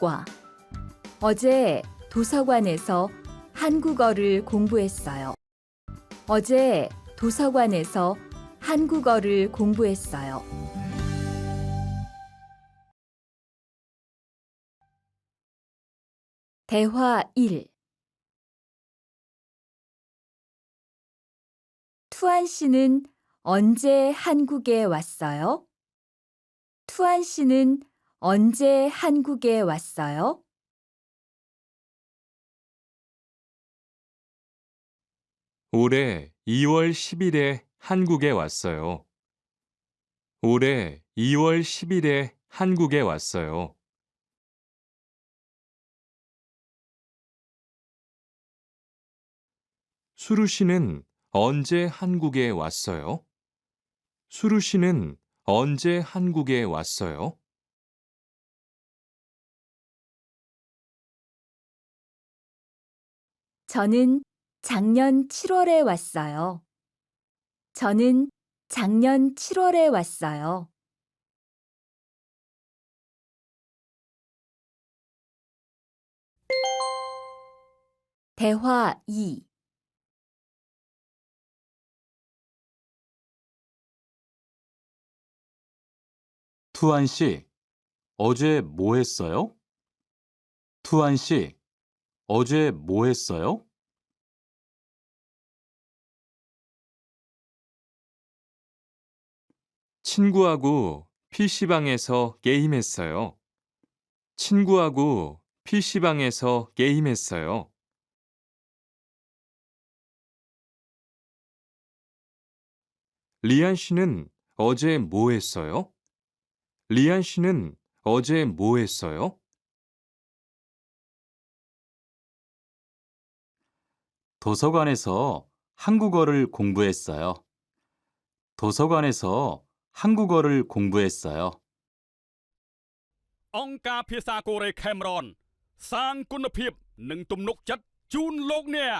교과. 어제 도서관에서 한국어를 공부했어요. 어제 도서관에서 한국어를 공부했어요. 대화 1 투안 씨는 언제 한국에 왔어요? 투안 씨는 언제 한국에 왔어요? 올해 2월 10일에 한국에 왔어요. 올해 2월 10일에 한국에 왔어요. 수루 씨는 언제 한국에 왔어요? 수루 씨는 언제 한국에 왔어요? 저는 작년 7월에 왔어요. 저는 작년 7월에 왔어요. 대화 2 투안 씨, 어제 뭐 했어요? 투안 씨, 어제 뭐 했어요? 친구하고 PC방에서 게임했어요. 친구하고 PC방에서 게임했어요. 리안 씨는 어제 뭐 했어요? 리안 씨는 어제 뭐 했어요? 도서관에서 한국어를 공부했어요. 도서관에서 한국어를 공부했어요. អង្គការភាសាកូរ៉េខេមរ៉នសាងគុណភាពនិងទំនុកចិត្តជូនលោកអ្នក